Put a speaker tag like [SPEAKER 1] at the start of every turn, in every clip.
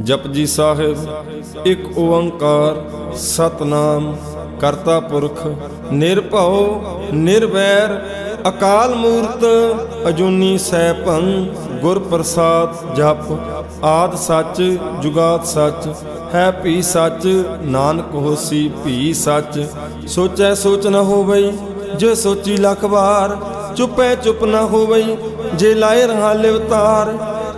[SPEAKER 1] ਜਪਜੀ ਸਾਹਿਬ, ਇੱਕ ਓੰਕਾਰ, ਸਤਨਾਮ, ਕਰਤਾ ਪੁਰਖ, ਨਿਰਭਉ, ਨਿਰਵੈਰ, ਅਕਾਲ ਮੂਰਤ, ਅਜੂਨੀ ਸੈਭੰ ਗੁਰ ਪ੍ਰਸਾਦ ਜਪ, ਆਦ ਸੱਚ ਜੁਗਾਤ ਸੱਚ, ਹੈ ਭੀ ਸੱਚ, ਨਾਨਕ ਹੋਸੀ ਭੀ ਸੱਚ, ਸੋਚੈ ਸੋਚ ਨਾ ਹੋਵਈ, ਜੇ ਸੋਚੀ ਲੱਖ ਵਾਰ, ਚੁੱਪੈ ਚੁੱਪ ਨ ਹੋਵਈ, ਜੇ ਲਾਏ ਰਹਾ ਲਿਵਤਾਰ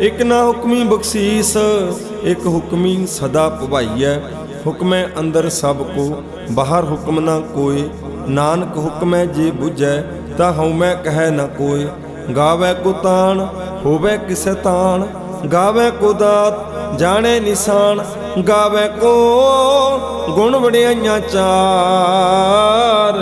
[SPEAKER 1] ਇਕ ਨਾ ਹੁਕਮੀ ਬਖਸ਼ੀਸ, ਇਕ ਹੁਕਮੀ ਸਦਾ ਭਵਾਈਐ। ਹੁਕਮੈ ਅੰਦਰ ਸਭ ਕੋ, ਬਾਹਰ ਹੁਕਮ ਨਾ ਕੋਏ। ਨਾਨਕ ਹੁਕਮੈ ਜੇ 부ਝੈ ਤਾ ਹਉਮੈ ਕਹੈ ਨਾ ਕੋਏ। ਗਾਵੇ ਕੋ ਤਾਣ, ਹੋਵੇ ਕਿਸੈ ਤਾਣ। ਗਾਵੇ ਕੋ ਦਾਤ, ਜਾਣੇ ਨਿਸ਼ਾਨ। ਗਾਵੇ ਕੋ ਗੁਣ ਵਡਿਆਈਆਂ ਚਾਰ।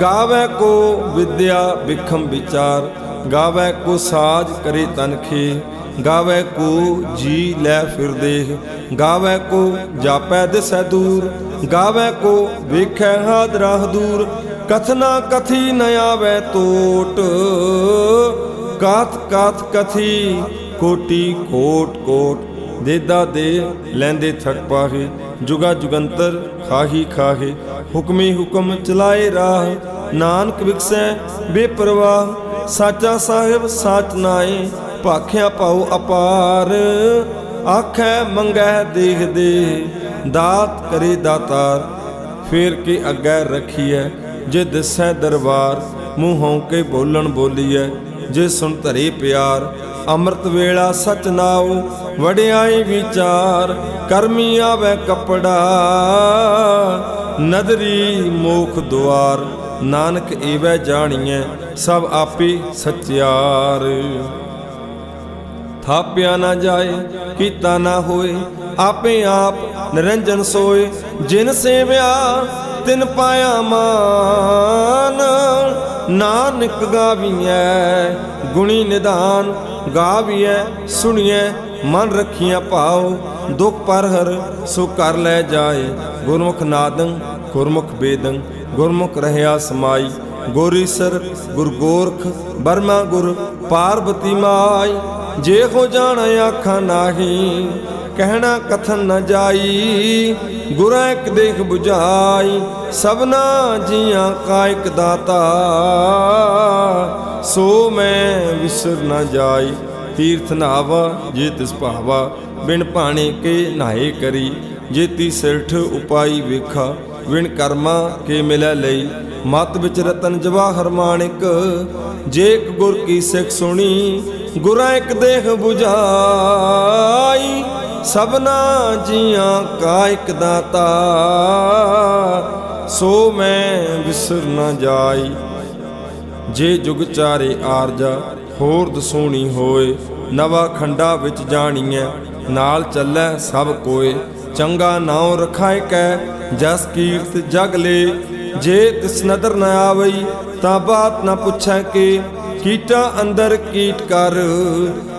[SPEAKER 1] ਗਾਵੇ ਕੋ ਵਿਦਿਆ ਵਿਖਮ ਵਿਚਾਰ। ਗਾਵੇ ਕੋ ਸਾਜ ਕਰੇ ਤਨਖੇ ਗਾਵੇ ਕੋ ਜੀ ਲੈ ਫਿਰ ਦੇਹ, ਗਾਵੇ ਕੋ ਜਾਪੈ ਦਿਸੈ ਦੂਰ, ਗਾਵੇ ਕੋ ਵੇਖੈ ਹਾਦਰਾ ਦੂਰ ਕਥਨਾ ਕਥੀ ਨ ਆਵੇ ਟੋਟ ਕਾਤ ਕਾਤ ਕਥੀ, ਕੋਟੀ ਕੋਟ ਕੋਟ, ਦੇਦਾ ਦੇ ਲੈਂਦੇ ਥਕ ਪਾਹੇ, ਜੁਗਾ ਜੁਗੰਤਰ ਖਾਹੀ ਖਾਹੇ, ਹੁਕਮੀ ਹੁਕਮ ਚਲਾਏ ਰਾਹ, ਨਾਨਕ ਵਿਕਸੈ ਬੇਪਰਵਾਹ, ਸਾਚਾ ਸਾਹਿਬ ਸਾਚ ਨਾਏ ਭਾਖਿਆ ਪਾਉ ਅਪਾਰ। ਆਖੈ ਮੰਗੈ ਦੇਖਦੇ, ਦਾਤ ਕਰੇ ਦਾਤਾਰ। ਫੇਰ ਕੇ ਅੱਗੇ ਰੱਖੀਐ, ਜੇ ਦਿਸੈ ਦਰਬਾਰ, ਮੂੰਹੋਂ ਕੇ ਬੋਲਣ ਬੋਲੀਐ, ਜੇ ਸੁਣ ਧਰੇ ਪਿਆਰ। ਅੰਮ੍ਰਿਤ ਵੇਲਾ ਸਚ ਨਾਉ, ਵਡਿਆਈ ਵਿਚਾਰ, ਕਰਮੀ ਆਵੇ ਕਪੜਾ। ਨਦਰੀ ਮੋਖ ਦੁਆਰ, ਨਾਨਕ ਏਵੈ ਜਾਣੀਐ, ਸਭ ਆਪੇ ਸਚਿਆਰ। ਥਾਪਿਆ ਨਾ ਜਾਏ, ਕੀਤਾ ਨਾ ਹੋਏ, ਆਪੇ ਆਪ ਨਿਰੰਜਨ ਸੋਏ, ਜਿਨ ਸੇਵਿਆ ਤਿਨ ਪਾਇਆ ਮਾਨ। ਨਾਨਕ ਗਾਵੀਐ, ਗੁਣੀ ਨਿਧਾਨ ਗਾਵੀਐ, ਸੁਣੀਐ, ਮਨ ਰੱਖੀਆਂ ਭਾਉ, ਦੁਖ ਪਰ ਹਰ ਸੋ ਕਰ ਲੈ ਜਾਏ। ਗੁਰਮੁਖ ਨਾਦੰ, ਗੁਰਮੁਖ ਬੇਦੰ, ਗੁਰਮੁਖ ਰਹਿਆ ਸਮਾਈ। ਗੋਰੀਸਰ ਗੁਰ ਗੋਰਖ ਬਰਮਾ ਗੁਰ, ਪਾਰਬਤੀ ਮਾਈ। ਜੇ ਹੋ ਜਾਣ ਆਖਾਂ ਨਾਹੀ, ਕਹਿਣਾ ਕਥਨ ਨ ਜਾਈ, ਗੁਰਾਂ ਇੱਕ ਦੇਖ 부ਝਾਈ ਸਭਨਾ ਜੀਆਂ ਕਾ ਇੱਕ ਦਾਤਾ। ਸੋ ਮੈਂ ਵਿਸਰ ਨ ਜਾਈ, ਤੀਰਥ ਨਾਵਾ ਜੇ ਤਿਸ ਭਾਵਾ, ਬਿਨ ਭਾਣੇ ਕੇ ਨਾਏ ਕਰੀ ਜੇ ਤੀ ਸਿਰਠ ਉਪਾਈ ਵੇਖਾ। ਵਿਣ ਕਰਮਾ ਕੇ ਮਿਲੈ ਲਈ? ਮਤ ਵਿੱਚ ਰਤਨ ਜਵਾਹਰ ਮਾਣਿਕ ਜੇਕ ਗੁਰ ਕੀ ਸਿੱਖ ਸੁਣੀ, ਗੁਰਾਂ ਇੱਕ ਦੇਖ 부ਝਾਈ ਸਭਨਾ ਜੀਆਂ ਕਾ ਇੱਕ ਦਾਤਾ, ਸੋ ਮੈਂ ਵਿਸਰ ਨਾ ਜਾਈ। ਜੇ ਜੁਗ ਚਾਰੇ ਆਰਜਾ, ਹੋਰ ਦਸੋਣੀ ਹੋਏ। ਨਵਾ ਖੰਡਾ ਵਿੱਚ ਜਾਣੀਐ, ਨਾਲ ਚੱਲੈ ਸਭ ਕੋਏ। ਚੰਗਾ ਨਾਉ ਰਖਾਇ ਕੈ, ਜਸ ਕੀਰਤ ਜਗ ਲੇ। ਜੇ ਤਿਸ ਨਦਰ ਨ ਆਵਈ, ਤਾਂ ਬਾਤ ਨ ਪੁੱਛੈ ਕੇ। ਕੀਟਾ ਅੰਦਰ ਕੀਟ ਕਰ,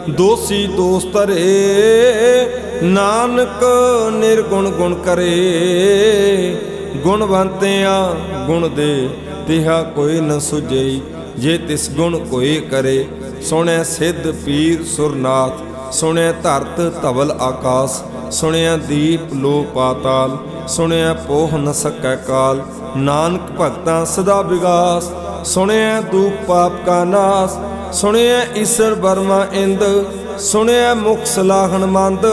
[SPEAKER 1] ਦੋਸੀ ਦੋਸ ਧਰੇ ਨਾਨਕ ਨਿਰਗੁਣ ਗੁਣ ਕਰੇ। ਗੁਣਵੰਤਿਆ ਗੁਣ ਦੇ, ਤਿਹਾ ਕੋਈ ਨ ਸੁਝਈ। ਜੇ ਤਿਸ ਗੁਣ ਕੋਈ ਕਰੇ, ਸੁਣੈ ਸਿੱਧ ਪੀਰ ਸੁਰਨਾਥ, ਸੁਣੈ ਧਰਤ ਧਵਲ ਆਕਾਸ। ਸੁਣਿਆ ਦੀਪ ਲੋ ਪਾਤਾਲ, ਸੁਣਿਆ ਪੋਹ ਨ ਸਕੈ ਕਾਲ। ਨਾਨਕ ਭਗਤਾਂ ਸਦਾ ਵਿਗਾਸ, ਸੁਣਿਆ ਦੂਪ ਪਾਪ ਕਾ ਨਾਸ। ਸੁਣਿਆ ਈਸ਼ਰ ਬਰਮਾ ਇੰਦ, ਸੁਣਿਆ ਮੁਖ ਸਲਾਹਣ ਮੰਦ।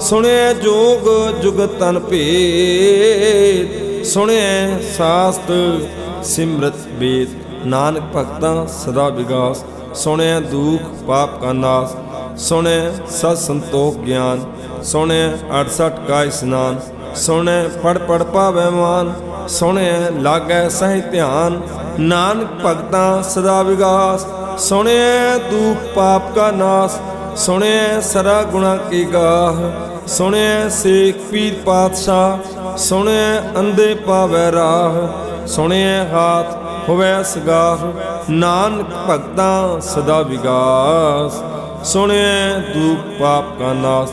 [SPEAKER 1] ਸੁਣਿਆ ਜੋਗ ਜੁਗਤ ਤਨ ਭੇਦ। ਸੁਣਿਆ ਸਾਸਤ ਸਿਮਰਤ ਵੇਦ ਨਾਨਕ ਭਗਤਾਂ ਸਦਾ ਵਿਗਾਸ, ਸੁਣਿਆ ਦੁਖ ਪਾਪ ਕਾ ਨਾਸ। ਸੁਣਿਆ ਸਤ ਸੰਤੋਖ ਗਿਆਨ। ਸੁਣਿਆ 68 ਕਾ ਇਸਨਾਨ, ਸੁਣੈ ਪੜ ਪੜ ਪਾਵੈ ਮਾਨ ਸੁਣਿਆ ਲਾਗੈ ਸਹਿ ਧਿਆਨ। ਨਾਨਕ ਭਗਤਾਂ ਸਦਾ ਵਿਗਾਸ ਸੁਣਿਆ ਦੂਖ ਪਾਪ ਕਾ ਨਾਸ ਸੁਣਿਆ ਸਰਾ ਗੁਣਾ ਕੀ ਗਾਹ। ਸੁਣਿਐ ਸੇਖ ਪੀਰ ਪਾਤਸ਼ਾਹ ਸੁਣਿਐ ਅੰਦੇ ਪਾਵੈ ਰਾਹ। ਸੁਣਿਐ ਹਾਥ ਹੋਵੈ ਸਗਾਹ, ਨਾਨਕ ਭਗਤਾਂ ਸਦਾ ਵਿਗਾਸ। ਸੁਣਿਐ ਦੂਖ ਪਾਪ ਕਾ ਨਾਸ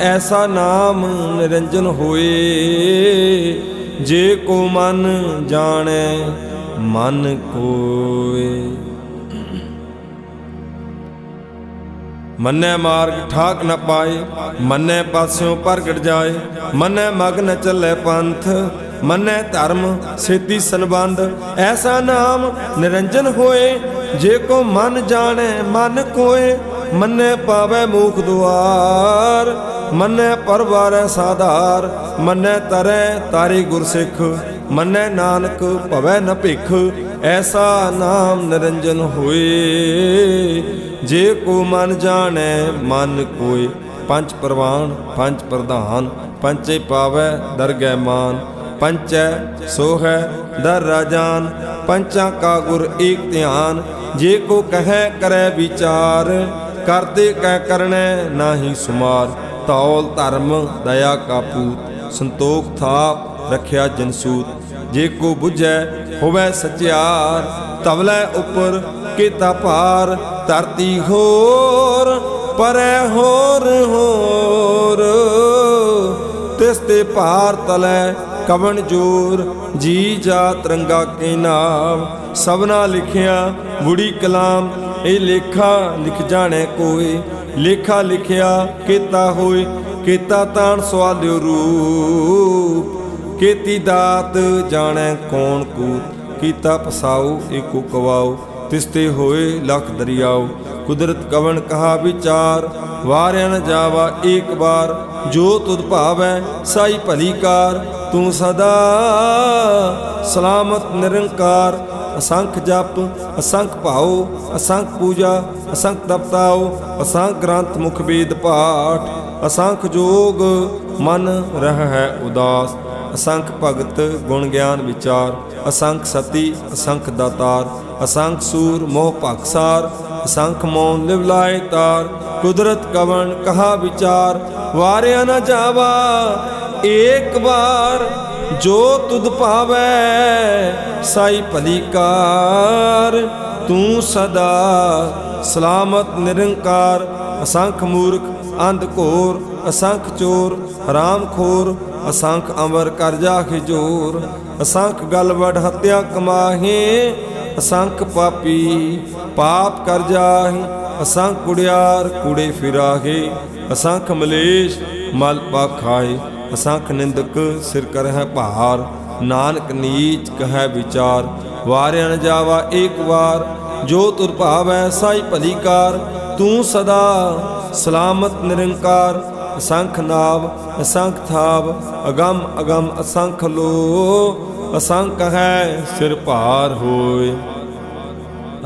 [SPEAKER 1] ਐਸਾ ਨਾਮ ਨਿਰੰਜਨ ਹੋਏ, ਜੇ ਕੋ ਮਨ ਜਾਣੈ, ਮਨ ਕੋਏ। ਮੰਨੈ ਮਾਰਗ ਠਾਕ ਨ ਪਾਏ, ਮੰਨੈ ਪਾਸਿਓਂ ਪ੍ਰਗਟ ਜਾਏ, ਮੰਨੈ ਮਗ ਨ ਚੱਲੇ ਪੰਥ, ਮੰਨੈ ਧਰਮ, ਸੇਤੀ ਸੰਬੰਧ। ਐਸਾ ਨਾਮ ਨਿਰੰਜਨ ਹੋਏ, ਜੇ ਕੋ ਮਨ ਜਾਣੈ, ਮਨ ਕੋਏ, ਮੰਨੈ ਪਾਵੈ ਮੂਖ ਦੁਆਰ। ਮੰਨੈ ਪਰਵਾਰੈ ਸਾਧਾਰ, ਮੰਨੈ ਤਰੈ ਤਾਰੇ ਗੁਰਸਿੱਖ, ਮੰਨੈ ਨਾਨਕ ਭਵੈ ਨ ਭਿਖ, ਐਸਾ ਨਾਮ ਨਿਰੰਜਨ ਹੋਏ। ਜੇ ਕੋ ਮਨ ਜਾਣੈ, ਮਨ ਕੋਏ। ਪੰਜ ਪ੍ਰਵਾਨ, ਪੰਜ ਪ੍ਰਧਾਨ ਪੰਚੇ ਪਾਵੈ, ਦਰਗਹਿ ਮਾਨ। ਪੰਚੈ ਸੋਹੈ, ਦਰ ਰਾਜਾਨ, ਪੰਚਾਂ ਕਾ ਗੁਰ ਏਕ ਧਿਆਨ। ਜੇ ਕੋ ਕਹੈ, ਕਰੈ ਵਿਚਾਰ, ਕਰਦੇ ਕਹਿ ਕਰਣੈ ਨਾਹੀ ਸੁਮਾਰ। ਤੌਲ ਧਰਮ ਦਇਆ ਕਾਪੂਤ ਸੰਤੋਖ ਥਾਪ ਰਖਿਆ ਜਨਸੂਤ। ਜੇ ਕੋ 부ਝੈ ਹੋਵੇ ਸਚਿਆਰ, ਤਵਲੇ ਉਪਰ ਕੀਤਾ ਭਾਰ। ਧਰਤੀ ਹੋਰ, ਪਰੈ ਹੋਰ ਹੋਰ। ਤਿਸ ਤੇ ਭਾਰ ਤਲੈ ਕਵਣ ਜੋਰ, ਜੀ ਜਾ ਤਿਰੰਗਾ ਕੇ ਨਾਮ। ਸਭਨਾ ਲਿਖਿਆ ਬੁੜੀ ਕਲਾਮ, ਇਹ ਲੇਖਾ ਲਿਖ ਜਾਣੈ ਕੋਏ। ਲੇਖਾ ਲਿਖਿਆ, ਕੀਤਾ ਹੋਏ, ਕੀਤਾ ਤਾਣ ਸਵਾਲਿਓ ਰੂਪ। ਕੀਤੀ ਦਾਤ, ਜਾਣੈ ਕੌਣ ਕੂਤ। ਕੀਤਾ ਪਸਾਉ ਏਕੋ ਕਵਾਉ ਤਿਸਤੇ ਹੋਏ, ਲਖ ਦਰਿਆਉ ਕੁਦਰਤ ਕਵਨ ਕਹਾ ਵਿਚਾਰ। ਵਾਰਿਆ ਨ ਜਾਵਾ ਏਕ ਵਾਰ। ਜੋ ਤੁਧ ਭਾਵੈ, ਸਾਈ ਭਲੀ ਕਾਰ। ਤੂੰ ਸਦਾ ਸਲਾਮਤ ਨਿਰੰਕਾਰ। ਅਸੰਖ ਜਪ, ਅਸੰਖ ਭਾਉ, ਅਸੰਖ ਪੂਜਾ, ਅਸੰਖ ਤਪਤਾਉ ਅਸੰਖ ਗ੍ਰੰਥ ਮੁਖ ਵੇਦ ਪਾਠ। ਅਸੰਖ ਜੋਗ, ਮਨ ਰਹਿ ਹੈ ਉਦਾਸ। ਅਸੰਖ ਭਗਤ, ਗੁਣ ਗਿਆਨ ਵਿਚਾਰ। ਅਸੰਖ ਸਤੀ, ਅਸੰਖ ਦਾਤਾਰ। ਅਸੰਖ ਸੂਰ, ਮੋਹ ਭਖਸਾਰ ਅਸੰਖ ਮੌਨ ਲਿਵਲਾਏ ਤਾਰ। ਕੁਦਰਤ ਕਵਣ, ਕਹਾ ਵਿਚਾਰ। ਵਾਰਿਆ ਨਾ ਜਾਵਾ, ਏਕ ਵਾਰ ਜੋ ਤੁਧ ਭਾਵੈ ਸਾਈ ਭਲੀ ਕਾਰ, ਤੂੰ ਸਦਾ ਸਲਾਮਤ, ਨਿਰੰਕਾਰ, ਅਸੰਖ ਮੂਰਖ, ਅੰਧ ਘੋਰ, ਅਸੰਖ ਚੋਰ, ਹਰਾਮ ਖੋਰ, ਅਸੰਖ ਅਮਰ ਕਰਜਾ ਖਿਜੋਰ ਅਸੰਖ ਗਲਵੜ ਹੱਤਿਆ ਹਤਿਆ ਕਮਾਹੇ, ਅਸੰਖ ਪਾਪੀ ਪਾਪ ਕਰ ਜਾਹੇ, ਅਸੰਖ ਕੁੜਿਆਰ ਕੁੜੇ ਫਿਰਾਹੇ, ਅਸੰਖ ਮਲੇਸ਼ ਮਲ ਪਾਖਾਏ ਅਸੰਖ ਨਿੰਦਕ ਸਿਰ ਕਰਹਿ ਭਾਰ, ਨਾਨਕ ਨੀਚ ਕਹੈ ਵਿਚਾਰ, ਵਾਰਿਆ ਨ ਜਾਵਾ ਏਕ ਵਾਰ, ਜੋ ਤੁਰ ਭਾਵੈ ਸਾਈ ਭਲੀ ਕਾਰ, ਤੂੰ ਸਦਾ ਸਲਾਮਤ ਨਿਰੰਕਾਰ, ਅਸੰਖ ਨਾਵ, ਅਸੰਖ ਥਾਵ, ਅਗੰਮ ਅਗੰਮ ਅਸੰਖ ਲੋ, ਅਸੰਖ ਹੈ ਸਿਰ ਭਾਰ ਹੋਏ।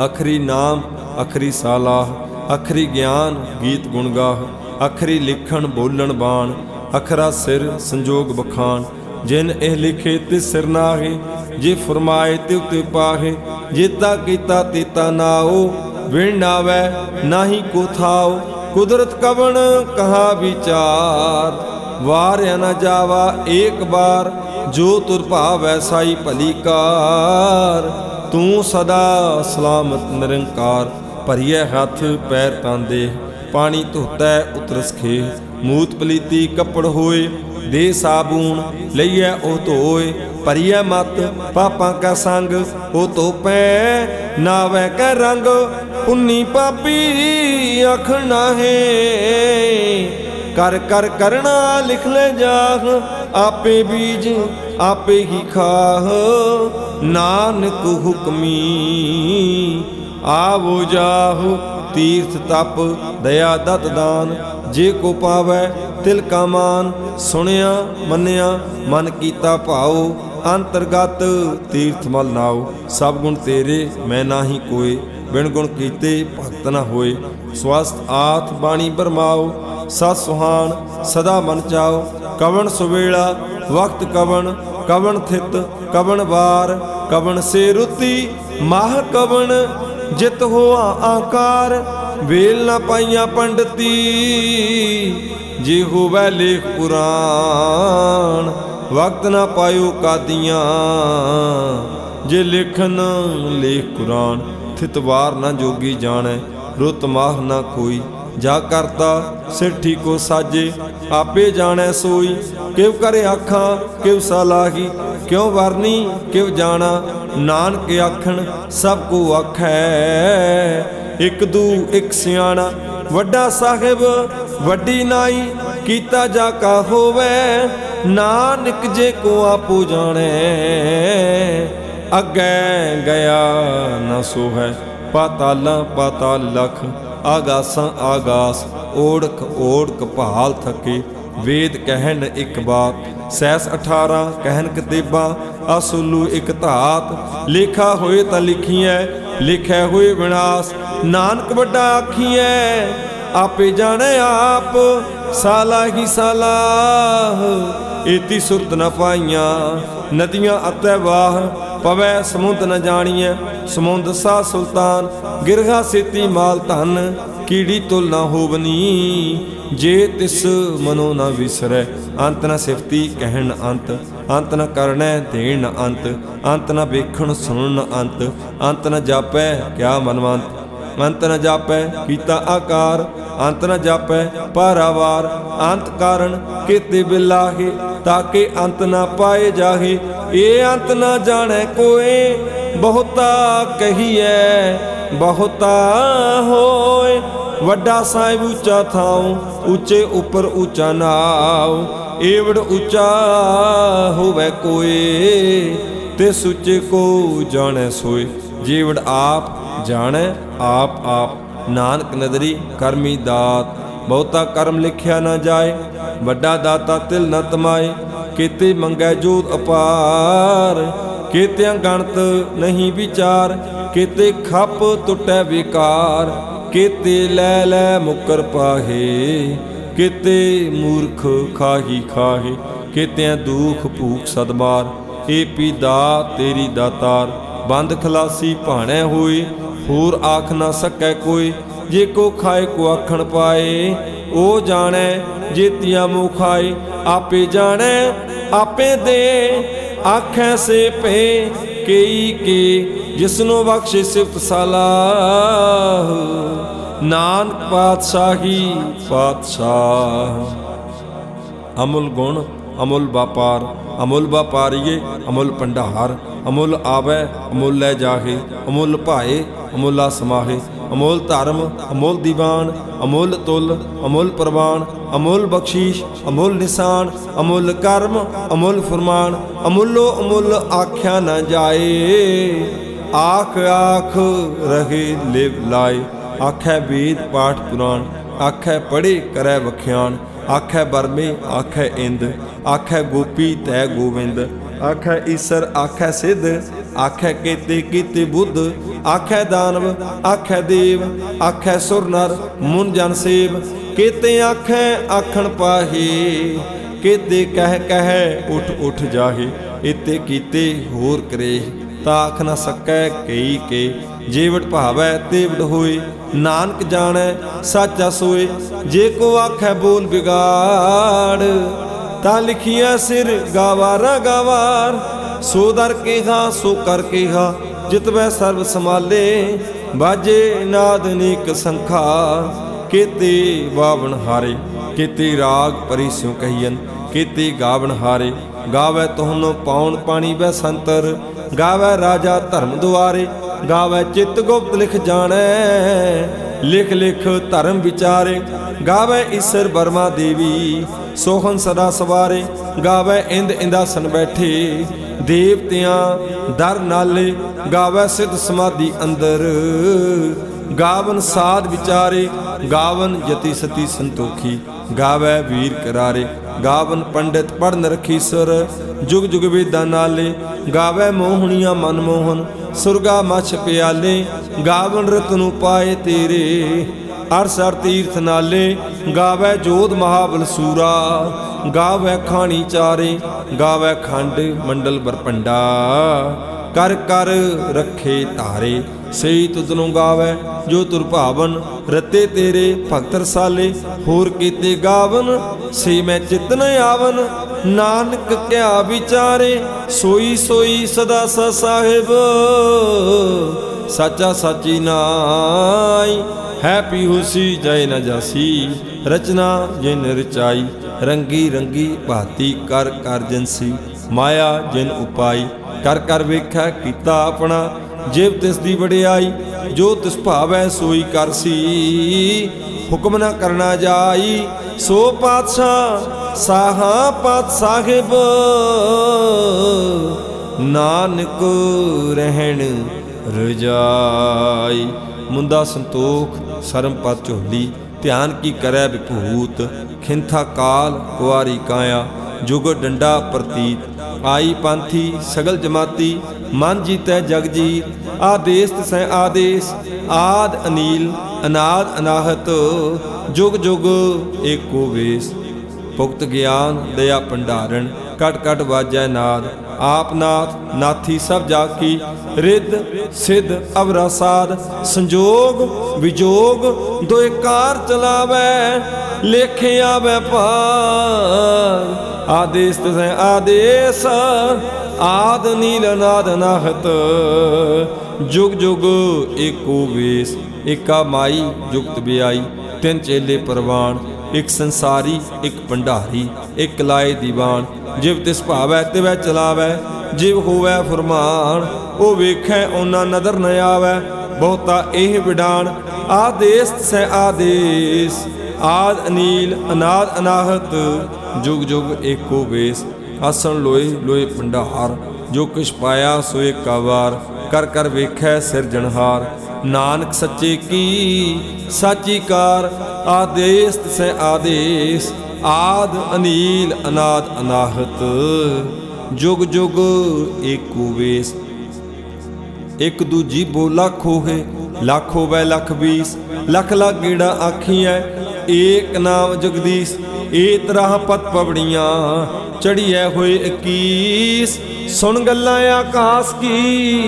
[SPEAKER 1] ਅਖਰੀ ਨਾਮ, ਅਖਰੀ ਸਾਲਾਹ, ਅਖਰੀ ਗਿਆਨ ਗੀਤ ਗੁਣ ਗਾਹ, ਅਖਰੀ ਲਿਖਣ ਬੋਲਣ ਬਾਣ ਅਖਰਾ ਸਿਰ ਸੰਜੋਗ ਬਖਾਨ, ਜਿਨ ਇਹ ਲਿਖੇ ਤੇ ਸਿਰ ਨਾਹੇ, ਜੇ ਫਰਮਾਏ ਤੇ ਉਤੇ ਪਾਹੇ ਜੇਤਾ ਕੀਤਾ ਤੇਤਾ ਨਾਓ ਵਿਣ ਨਾਵੈ ਨਾਹੀ ਕੋ ਥਾਓ ਕੁਦਰਤ ਕਵਣ ਕਹਾ ਵਿਚਾਰ ਵਾਰਿਆ ਨ ਜਾਵਾ ਏਕ ਬਾਰ, ਜੋ ਤੁਰ ਭਾਵੈ ਸਾਈ ਭਲੀ ਕਾਰ, ਤੂੰ ਸਦਾ ਸਲਾਮਤ ਨਿਰੰਕਾਰ ਭਰੀਏ ਹੱਥ ਪੈਰ ਤਾਂਦੇ ਪਾਣੀ ਧੋਤੈ ਉਤਰਸ ਖੇ ਮੂਤ ਪਲੀਤੀ ਕੱਪੜ ਹੋਏ, ਦੇ ਸਾਬੂਨ ਲਈਐ ਉਹ ਧੋਏ, ਭਰੀਐ ਮਤ, ਪਾਪਾਂ ਕਾ ਸੰਗ, ਉਹ ਧੋਪੈ, ਨਾਵੈ ਕੈ ਰੰਗ, ਪੁੰਨੀ ਪਾਪੀ ਅਖ ਨਾਹੇ। ਕਰ ਕਰ ਕਰਣਾ ਲਿਖ ਲੈ ਜਾਹ, ਆਪੇ ਬੀਜ ਆਪੇ ਹੀ ਖਾਹ। ਨਾਨਕ ਹੁਕਮੀ ਆਵੋ ਜਾਹੁ, ਤੀਰਥ ਤਪ, ਦਇਆ ਦਤ ਦਾਨ। ਜੇ ਕੋ ਪਾਵੈ ਤਿਲ ਕਾ ਮਾਨ, ਸੁਣਿਆ, ਮੰਨਿਆ, ਮਨ ਕੀਤਾ ਭਾਉ, ਅੰਤਰਗਤ ਤੀਰਥ ਮਲ ਨਾਉ। ਸਭ ਗੁਣ ਤੇਰੇ, ਮੈਂ ਨਾਹੀ ਕੋਏ, ਬਿਨ ਗੁਣ ਕੀਤੇ ਭਗਤ ਨਾ ਹੋਏ। ਸਵਸਤ ਆਥ ਬਾਣੀ ਬਰਮਾਓ ਸਤ ਸੁਹਾਨ ਸਦਾ ਮਨ ਚਾਓ ਕਵਣ ਸੁਵੇਲਾ, ਵਕਤ ਕਵਣ ਕਵਣ ਥਿਤ, ਕਵਣ ਵਾਰ, ਕਵਣ ਸੇ ਰੁਤੀ, ਮਾਹ ਕਵਣ, ਜਿਤ ਹੋਆ ਆਕਾਰ। ਵੇਲ ਨਾ ਪਾਈਆਂ ਪੰਡਤੀ ਜੇ ਹੋਵੇ ਲੇਖ ਪੁਰਾਣ। ਵਕਤ ਨਾ ਪਾਇਓ ਕਾਦੀਆਂ, ਜੇ ਲਿਖਨ ਲੇਖ ਕੁਰਾਨ। ਥਿਤਵਾਰ ਨਾ ਜੋਗੀ ਜਾਣੈ, ਰੁਤ ਮਾਹ ਨਾ ਕੋਈ। ਜਾ ਕਰਤਾ ਸਿੱਠੀ ਕੋ ਸਾਜੇ, ਆਪੇ ਜਾਣੈ ਸੋਈ। ਕਿਵ ਕਰੇ ਆਖਾਂ ਕਿਵ ਸਲਾਹੀ ਕਿਉ ਵਰਨੀ ਕਿਵ ਜਾਣਾ। ਨਾਨਕ ਆਖਣ, ਸਭ ਕੋ ਆਖੈ। ਇਕ ਦੂ, ਇਕ ਸਿਆਣਾ, ਵੱਡਾ ਸਾਹਿਬ, ਵੱਡੀ ਨਾਈ, ਕੀਤਾ ਜਾ ਕਾ ਹੋਵੇ, ਨਾਨਕ ਜੇ ਕੋ ਆਪੋ ਜਾਣੈ, ਅੱਗੇ ਗਿਆ ਨਾ ਸੋ ਹੈ ਪਾਤਾਲਾਂ ਲਖ, ਆਗਾਸਾਂ, ਆਗਾਸ ਓੜਕ ਓੜਕ ਭਾਲ ਥਕੇ, ਵੇਦ ਕਹਿਣ ਇੱਕ ਬਾਤ, ਸੈਸ 18 ਕਹਿਣ ਕਤੇਬਾ, ਅਸੁਲੂ ਇੱਕ ਧਾਤ, ਲਿਖਾ ਹੋਏ ਤਾਂ ਲਿਖੀਐ ਲਿਖਿਆ ਹੋਏ ਵਿਨਾਸ਼ ਨਾਨਕ ਵੱਡਾ ਆਖੀਐ, ਆਪੇ ਜਾਣੈ ਆਪ, ਸਾਲਾ ਹੀ ਸਾਲਾਹ ਏਤੀ ਸੁਰਤ ਨ ਪਾਈਆਂ, ਨਦੀਆਂ ਅਤੈ ਵਾਹ, ਪਵੈ ਸਮੁੰਦ ਨ ਜਾਣੀਐ। ਸਮੁੰਦ ਸਾ ਸੁਲਤਾਨ, ਗਿਰਹਾ ਸੇਤੀ ਮਾਲ ਧਨ, ਕੀੜੀ ਤੁਲ ਨਾ ਹੋਵਨੀ। ਜੇ ਤਿਸ ਮਨੋ ਨਾ ਵਿਸਰੈ, ਅੰਤ ਨ ਸਿਫਤੀ ਕਹਿਣ ਅੰਤ। ਅੰਤ ਨ ਕਰਣੈ ਦੇਣ ਨ ਅੰਤ ਅੰਤ ਨ ਵੇਖਣ ਸੁਣਨ ਨ ਅੰਤ। ਅੰਤ ਨ ਜਾਪੈ ਕਿਆ ਮਨਵੰਤ। ਅੰਤ ਨ ਜਾਪੈ ਕੀਤਾ ਆਕਾਰ, ਅੰਤ ਨ ਜਾਪੈ ਪਾਰਾਵਾਰ। ਅੰਤ ਕਾਰਨ ਕੀਤੇ ਬਿਲਾਹੇ ਤਾਕੇ ਅੰਤ ਨਾ ਪਾਏ ਜਾਹੇ। ਇਹ ਅੰਤ ਨਾ ਜਾਣੈ ਕੋਏ, ਬਹੁਤਾ ਕਹੀਐ, ਬਹੁਤਾ ਹੋਏ। ਵੱਡਾ ਸਾਹਿਬ ਉੱਚਾ ਥਾਉ, ਉੱਚੇ ਉੱਪਰ ਉੱਚਾ ਨਾਉ। ਏਵੜ ਉੱਚਾ ਹੋਵੇ ਕੋਏ ਤੇ ਸੁੱਚੇ ਕੋ ਜਾਣੈ ਸੋਏ। ਜੀਵੜ ਆਪ ਜਾਣੈ ਆਪ ਆਪ। ਨਾਨਕ ਨਦਰੀ ਕਰਮੀ ਦਾਤ। ਬਹੁਤਾ ਕਰਮ ਲਿਖਿਆ ਨਾ ਜਾਏ। ਵੱਡਾ ਦਾਤਾ ਤਿਲ ਨ ਤਮਾਏ। ਕੀਤੇ ਮੰਗੈ ਜੋਤ ਅਪਾਰ। ਕੀਤਿਆਂ ਗਣਤ ਨਹੀਂ ਵਿਚਾਰ। ਕੀਤੇ ਖੱਪ ਟੁੱਟੈ ਵਿਕਾਰ। ਕੀਤੇ ਲੈ ਲੈ ਮੁਕਰ ਪਾਹੇ। ਕੀਤੇ ਮੂਰਖ ਖਾਹੀ ਖਾਹੇ। ਕੀਤਿਆਂ ਦੁਖ ਭੂਖ ਸਦਮਾਰ। ਏ ਪੀ ਦਾ ਤੇਰੀ ਦਾਤਾਰ। ਬੰਦ ਖਲਾਸੀ ਭਾਣੈ ਹੋਏ। ਹੋਰ ਆਖ ਨਾ ਸਕੈ ਕੋਈ, ਜੇ ਕੋ ਖਾਏ ਕੋ ਆਖਣ ਪਾਏ। ਉਹ ਜਾਣੈ ਜੇ ਜੇਤੀਆਂ ਮੂੰ ਖਾਏ ਆਪੇ ਜਾਣੈ, ਆਪੇ ਦੇ। ਆਖੈ ਸੇ ਪੇ ਕਈ ਕੇ, ਜਿਸਨੂੰ ਬਖਸ਼ੇ ਸਿਫਤ ਸਲਾਹ ਨਾਨਕ ਪਾਤਸ਼ਾਹੀ, ਪਾਤਸ਼ਾਹ। ਅਮੁੱਲ ਗੁਣ, ਅਮੁੱਲ ਵਪਾਰ, ਅਮੁੱਲ ਵਪਾਰੀਏ, ਅਮੁੱਲ ਭੰਡਾਰ, ਅਮੁੱਲ ਆਵੈ, ਅਮੁੱਲ ਲੈ ਜਾਹੇ, ਅਮੁੱਲ ਭਾਏ ਅਮੁੱਲਾ ਸਮਾਹੇ, ਅਮੁੱਲ ਧਰਮ, ਅਮੁੱਲ ਦੀਵਾਨ, ਅਮੁੱਲ ਤੁਲ, ਅਮੁੱਲ ਪ੍ਰਵਾਨ, ਅਮੁੱਲ ਬਖਸ਼ੀਸ਼, ਅਮੁੱਲ ਨਿਸ਼ਾਨ, ਅਮੁੱਲ ਕਰਮ, ਅਮੁੱਲ ਫਰਮਾਨ, ਅਮੁੱਲੋ ਅਮੁੱਲ ਆਖਿਆ ਨਾ ਜਾਏ। ਆਖ ਆਖ ਰਹੇ ਲਿਵ ਲਾਏ, ਆਖੈ ਵੇਦ ਪਾਠ ਪੁਰਾਣ, ਆਖੈ ਪੜੇ ਕਰੈ ਵਖਿਆਨ, ਆਖੈ ਬਰਮੇ ਆਖੈ ਇੰਦ, ਆਖੈ ਗੋਪੀ ਤੈ ਗੋਵਿੰਦ ਆਖੈ ਈਸਰ, ਆਖੈ ਸਿੱਧ, ਆਖੈ ਕੀਤੇ ਕੀਤੇ ਬੁੱਧ, ਆਖੈ ਦਾਨਵ, ਆਖੈ ਦੇਵ, ਆਖੈ ਸੁਰ ਨਰ ਮੁਨ ਜਨ ਸੇਵ। ਕੀਤੇ ਆਖੈ, ਆਖਣ ਪਾਹੀ, ਕੀਤੇ ਕਹਿ ਕਹਿ ਉਠ ਉਠ ਜਾਹੇ, ਇਤੇ ਕੀਤੇ ਹੋਰ ਕਰੇ। ਤਾਂ ਆਖ ਨਾ ਸਕੈ ਕਈ ਕੇ, ਜੀਵਟ ਭਾਵੈ ਤੇਵਟ ਹੋਏ। ਨਾਨਕ ਜਾਣੈ, ਸਾਚਾ ਸੋਏ, ਜੇ ਕੋ ਆਖੈ ਬੋਲ ਬਿਗਾੜ ਤਾਂ ਲਿਖਿਆ ਸਿਰ ਗਾਵਾਰਾ ਗਾਵਾਰ ਸੋ ਦਰ ਕੇਹਾ ਸੋ ਕਰ ਕੇਹਾ ਜਿਤਵੈ ਸਰਬ ਸਮਾਲੇ ਬਾਜੇ ਨਾਦ ਅਨੇਕ ਸੰਖਾ, ਕੀਤੇ ਬਾਵਣ ਹਾਰੇ, ਕੀਤੇ ਰਾਗ ਪਰੀ ਸਿਉ ਕਹੀਨ ਕੀਤੇ ਗਾਵਣ ਹਾਰੇ, ਗਾਵੇ ਤੁਹਾਨੂੰ ਪਾਉਣ ਪਾਣੀ ਬੈ ਸੰਤਰ, ਗਾਵੇ ਰਾਜਾ ਧਰਮ ਦੁਆਰੇ, ਗਾਵੇ ਚਿੱਤ ਗੁਪਤ ਲਿਖ ਜਾਣੈ ਲਿਖ ਲਿਖ ਧਰਮ ਵਿਚਾਰੇ, ਗਾਵੇ ਈਸ਼ਰ ਬਰਮਾ ਦੇਵੀ ਸੋਹਨ ਸਦਾ ਸਵਾਰੇ, ਗਾਵੇ ਇੰਦ ਇੰਦਾਸਨ ਬੈਠੇ, ਦੇਵਤਿਆਂ ਦਰ ਨਾਲੇ, ਗਾਵੇ ਸਿੱਧ ਸਮਾਧੀ ਅੰਦਰ, ਗਾਵਨ ਸਾਧ ਵਿਚਾਰੇ, ਗਾਵਨ ਯਤੀ ਸਤੀ ਸੰਤੋਖੀ, ਗਾਵੇ ਵੀਰ ਕਰਾਰੇ, ਗਾਵਨ ਪੰਡਿਤ ਪੜਨ ਰਖੀ ਸੁਰ, ਜੁਗ ਜੁਗ ਵੇਦਾਂ ਨਾਲੇ, ਗਾਵੇ ਮੋਹਣੀਆਂ ਮਨ ਮੋਹਨ ਸੁਰਗਾ ਮਛ ਪਿਆਲੇ ਗਾਵਨ ਰਤਨੂ ਪਾਏ ਤੇਰੇ। ਅਰਸਰ ਤੀਰਥ ਨਾਲੇ, ਗਾਵੇ ਜੋਧ ਮਹਾਬਲ ਸੂਰਾ। ਗਾਵੇ ਖਾਣੀ ਚਾਰੇ, ਗਾਵੇ ਖੰਡ ਮੰਡਲ ਬਰਪੰਡਾ। ਕਰ ਕਰ ਰੱਖੇ ਤਾਰੇ ਸਈ ਤੁਧਨੂੰ ਗਾਵੇ, ਜੋ ਤੁਰ ਭਾਵਨ ਰਤੇ ਤੇਰੇ ਭਗਤ ਰਸਾਲੇ ਹੋਰ ਕੀਤੇ ਗਾਵਨ ਸੇ ਮੈਂ ਚਿਤ ਨ ਆਵਨ। ਨਾਨਕ ਕਿਆ ਵਿਚਾਰੇ, ਸੋਈ ਸੋਈ ਸਦਾ ਸ ਸਾਹਿਬ। ਸਾਚਾ ਸਾਚੀ ਨਾਈ, ਹੈਪੀ ਹੁਸੀ ਜੈ ਨ ਜਾਸੀ। ਰਚਨਾ ਜਿਨ ਰਚਾਈ, ਰੰਗੀ ਰੰਗੀ ਭਾਤੀ ਕਰ ਕਰ ਜਨਸੀ। ਮਾਇਆ ਜਿਨ ਉਪਾਈ, ਕਰ ਕਰ ਵੇਖਿਆ ਕੀਤਾ ਆਪਣਾ। ਜੇਬ ਤਿਸ ਦੀ ਵਡਿਆਈ, ਜੋ ਤਿਸ ਭਾਵੈ ਸੋਈ ਕਰਸੀ ਹੁਕਮ ਨਾ ਕਰਨਾ ਜਾਈ, ਸੋ ਪਾਤਸ਼ਾਹ, ਸਾਹਾ ਪਾਤ ਸਾਹਿਬ। ਨਾਨਕ ਰਹਿਣ ਰਜਾਈ। ਮੁੰਦਾ ਸੰਤੋਖ, ਸਰਮ ਪਤ ਝੋਲੀ, ਧਿਆਨ ਕੀ ਕਰੈ ਵਿਭੂਤ। ਖਿੰਥਾ ਕਾਲ ਕੁਆਰੀ ਕਾਇਆ, ਜੁਗ ਡੰਡਾ ਪ੍ਰਤੀਤ। ਆਈ ਪੰਥੀ, ਸਗਲ ਜਮਾਤੀ ਮਨ ਜੀਤੈ ਜਗ ਜੀਤ ਆਦੇਸ ਤਸੈ ਆਦੇਸ, ਆਦ ਅਨੀਲ, ਅਨਾਦ ਅਨਾਹਤ, ਜੁਗ ਜੁਗ ਏਕੋ ਵੇਸ। ਭੁਗਤ ਗਿਆਨ, ਦਇਆ ਭੰਡਾਰਨ ਕਟ ਕਟ ਵਾਜੈ ਨਾਦ। ਆਪ ਨਾਥ, ਨਾਥੀ ਸਭ ਜਾ ਕੀ, ਰਿੱਧ, ਸਿੱਧ, ਅਵਰਾ ਸਾਧ। ਸੰਜੋਗ, ਵਿਜੋਗ ਦੋਇ ਕਾਰ ਚਲਾਵੈ ਲੇਖਿਆ ਵੈਪਾਰ ਆਦੇਸ ਤਸੈ ਆਦੇਸ ਆਦ ਨੀਲ ਨਾਦ ਨਾਹਤ, ਜੁਗ ਜੁਗ ਏਕੋ ਵੇਸ, ਏਕਾ ਮਾਈ ਜੁਗਤ ਬਿਆਈ, ਤਿੰਨ ਚੇਲੇ ਪਰਵਾਨ, ਇੱਕ ਸੰਸਾਰੀ, ਇੱਕ ਭੰਡਾਰੀ, ਇੱਕ ਲਾਏ ਦੀਵਾਨ। ਜਿਵ ਤਿਸ ਭਾਵੈ, ਤਿਵੈ ਚਲਾਵੈ, ਜਿਵ ਹੋਵੈ ਫਰਮਾਨ, ਉਹ ਵੇਖੈ, ਉਹਨਾਂ ਨਦਰ ਨ ਆਵੈ, ਬਹੁਤਾ ਇਹ ਵਿਡਾਨ। ਆਦੇਸ ਸੈ ਆਦੇਸ, ਆਦ ਅਨੀਲ ਅਨਾਦ ਅਨਾਹਤ, ਜੁਗ ਜੁਗ ਏਕੋ ਵੇਸ। ਆਸਣ ਲੋਏ ਲੋਏ ਭੰਡਾਰ, ਜੋ ਕਿਛ ਪਾਇਆ ਸੋ ਏਕਾ ਵਾਰ ਕਰ ਕਰ ਵੇਖੈ ਸਿਰਜਣਹਾਰ ਨਾਨਕ ਸੱਚੇ ਕੀ ਸਾਚੀ ਕਾਰ ਆਦੇਸ ਤਸੈ ਆਦੇਸ, ਆਦ ਅਨੀਲ ਅਨਾਦ ਅਨਾਹਤ। ਜੁਗ ਜੁਗ ਏਕੋ ਵੇਸ ਇੱਕ ਦੂਜੀ ਬੋਲਾ ਖੋਹੇ, ਲੱਖ ਹੋਵੇ ਲੱਖ ਵੀਸ, ਲੱਖ ਲੱਖ ਗੇੜਾ ਆਖੀਐ, ਏਕ ਨਾਮ ਜਗਦੀਸ਼ ਏ ਤਰ੍ਹਾਂ ਪਤ ਪਵੜੀਆਂ ਚੜੀਐ ਹੋਏ 21 ਸੁਣ ਗੱਲਾਂ ਆਕਾਸ ਕੀ,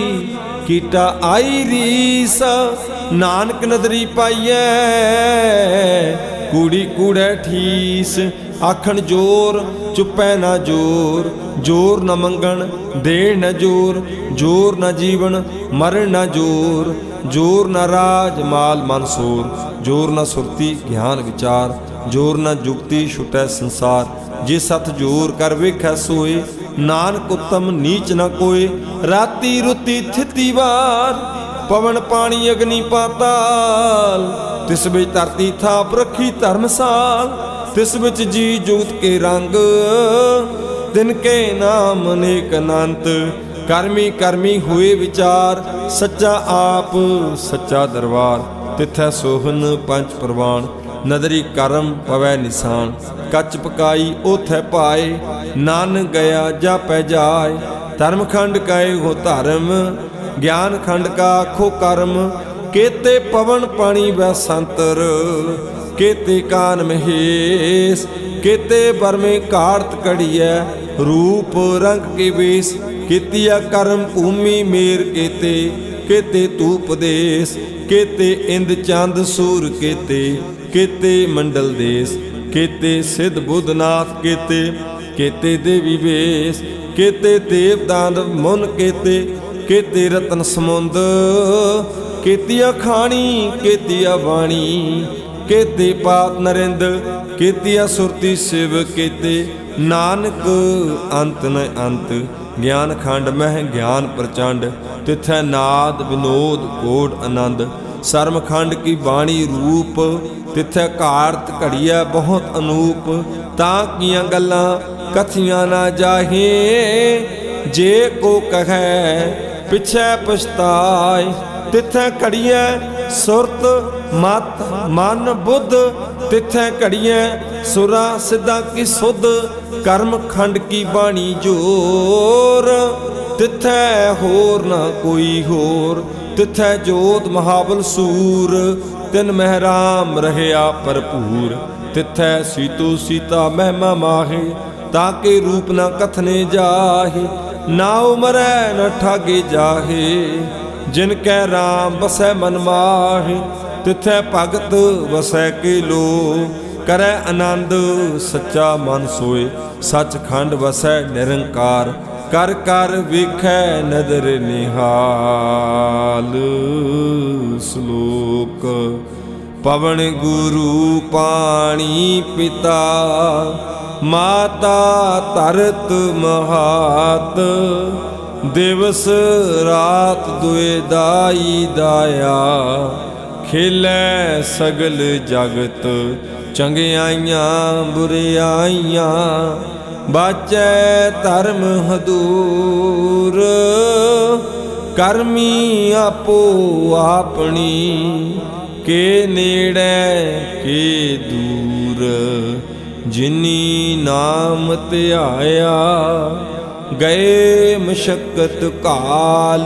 [SPEAKER 1] ਕੀਟਾ ਆਈ ਰੀਸ। ਨਾਨਕ ਨਦਰੀ ਪਾਈਐ, ਕੂੜੀ ਕੂੜੈ ਠੀਸ। ਆਖਣ ਜੋਰ, ਚੁੱਪੈ ਨਾ ਜੋਰ। ਜੋਰ ਨ ਮੰਗਣ, ਦੇਣ ਨ ਜੋਰ। ਜੋਰ ਨ ਜੀਵਨ, ਮਰਨ ਨ ਜੋਰ। ਜੋਰ ਨ ਰਾਜ, ਮਾਲ ਮਨਸੂਰ ਜੋਰ ਨ ਸੁਰਤੀ, ਗਿਆਨ ਵਿਚਾਰ। ਜੋਰ ਨਾ ਜੁਗਤੀ ਛੁਟੈ ਸੰਸਾਰ। ਜੇ ਸਤ ਜੋਰ ਕਰ ਵੇਖੈ ਸੋਏ, ਨਾਨਕ ਉਤਮ ਨੀਚ ਨ ਕੋਏ। ਰਾਤੀ ਰੁਤੀ ਥਿਤੀ ਵਾਰ, ਪਵਨ ਪਾਣੀ ਅਗਨੀ ਪਾਤਾਲ। ਤਿਸ ਵਿੱਚ ਧਰਤੀ ਥਾਪ ਰੱਖੀ ਧਰਮਸਾਲ ਤਿਸ ਵਿੱਚ ਜੀ ਜੁਗਤ ਕੇ ਰੰਗ, ਤਿਨ ਕੇ ਨਾਮ ਅਨੇਕ ਅਨੰਤ। ਕਰਮੀ ਕਰਮੀ ਹੋਏ ਵਿਚਾਰ, ਸੱਚਾ ਆਪ, ਸੱਚਾ ਦਰਬਾਰ। ਤਿਥੈ ਸੋਹਨ ਪੰਜ ਪ੍ਰਵਾਨ। ਨਦਰੀ ਕਰਮ ਪਵੈ ਨਿਸ਼ਾਨ। ਕੱਚ ਪਕਾਈ ਉਥੈ ਪਾਏ ਨਾਨ ਗਿਆ ਜਾਪੈ ਜਾਏ। ਧਰਮ ਖੰਡ ਕਾਏ ਹੋ ਧਰਮ, ਗਿਆਨ ਖੰਡ ਕਾ ਖੋ ਕਰਮ। ਕੇਤੇ ਪਵਨ ਪਾਣੀ ਵੈ ਸੰਤਰ, ਕੇਤੇ ਕਾਨ ਮਹੇਸ। ਕੇਤੇ ਬਰਮੇ ਘਾੜਤ ਕੜੀਐ ਰੂਪ ਰੰਗ ਕੇ ਵੇਸ। ਕੀਤੀਆ ਕਰਮ ਭੂਮੀ ਮੇਰ ਕੇਤੇ। ਕੇਤੇ ਤੂਪ ਦੇਸ, ਕੇਤੇ ਇੰਦ ਚੰਦ ਸੂਰ ਕੇਤੇ ਕੇਤੇ ਮੰਡਲ ਦੇਸ, ਕੇਤੇ ਸਿੱਧ ਬੁੱਧਨਾਥ ਕੇਤੇ ਕੇਤੇ ਦੇਵੀ ਵੇਸ, ਕੇਤੇ ਦੇਵ ਦਾਨਵ ਮੁਨ ਕੇਤੇ ਕੇਤੇ ਰਤਨ ਸਮੁੰਦ ਕੇਤੀਆ ਖਾਣੀ, ਕੇਤੀਆ ਬਾਣੀ, ਕੇਤੇ ਪਾਤ ਨਰਿੰਦ, ਕੇਤੀਆ ਸੁਰਤੀ ਸਿਵ ਕੇਤੇ ਨਾਨਕ ਅੰਤ ਨ ਅੰਤ, ਗਿਆਨ ਖੰਡ ਮਹਿ ਗਿਆਨ ਪ੍ਰਚੰਡ, ਤਿਥੈ ਨਾਦ ਵਿਨੋਦ ਕੋਟ ਆਨੰਦ। ਸਰਮ ਖੰਡ ਕੀ ਬਾਣੀ ਰੂਪ, ਤਿਥੈ ਘਾਰਤ ਘੜੀਐ ਬਹੁਤ ਅਨੂਪ। ਤਾਂ ਕੀਆਂ ਗੱਲਾਂ ਕਥੀਆਂ ਨਾ ਜਾਹੇ, ਜੇ ਕੋ ਕਹੈ ਪਿਛੈ ਪਛਤਾਏ। ਤਿਥੈ ਘੜੀਐ ਸੁਰਤ ਮਤ ਮਨ ਬੁੱਧ, ਤਿਥੈ ਘੜੀਐ ਸੁਰਾ ਸਿੱਧਾ ਕੀ ਸੁਧ, ਕਰਮ ਖੰਡ ਕੀ ਬਾਣੀ ਜੋਰ। ਤਿਥੈ ਹੋਰ ਨਾ ਕੋਈ ਹੋਰ, ਤਿਥੈ ਜੋਤ ਮਹਾਬਲ ਸੂਰ। ਤਿਨ ਮਹਿਰਾਮ ਰਹਿਆ ਭਰਪੂਰ, ਤਿਥੈ ਸੀਤੂ ਸੀਤਾ ਮਹਿਮਾ ਮਾਹੇ, ਤਾਂ ਕੇ ਰੂਪ ਨਾ ਕਥਨੇ ਜਾਹੇ। ਨਾ ਉਮਰੈ ਨਾ ਠਾਗੇ ਜਾਹੇ, ਜਿਨ ਕੈ ਰਾਮ ਵਸੈ ਮਨ ਮਾਹੇ। ਤਿਥੈ ਭਗਤ ਵਸੈ ਕੇ ਲੋ ਕਰੈ ਆਨੰਦ, ਸੱਚਾ ਮਨ ਸੋਏ, ਸੱਚਖੰਡ ਵਸੈ ਨਿਰੰਕਾਰ, ਕਰ ਕਰ ਵੇਖੈ ਨਦਰ ਨਿਹਾਲ। ਸ਼ਲੋਕ, ਪਵਨ ਗੁਰੂ ਪਾਣੀ ਪਿਤਾ, ਮਾਤਾ ਤਰਤ ਮਹਾਤ, ਦਿਵਸ ਰਾਤ ਦੁਇ ਦਾਈ ਦਾਇਆ, ਖੇਲੇ ਸਗਲ ਜਗਤ ਚੰਗਿਆਈਆਂ, ਬੁਰਿਆਈਆਂ, ਬਾਚੈ ਧਰਮ ਹਦੂਰ। ਕਰਮੀ ਆਪੋ ਆਪਣੀ, ਕੇ ਨੇੜੇ, ਕੇ ਦੂਰ। ਜਿਨੀ ਨਾਮ ਧਿਆਇਆ, ਗਏ ਮਸ਼ਕਤ ਕਾਲ।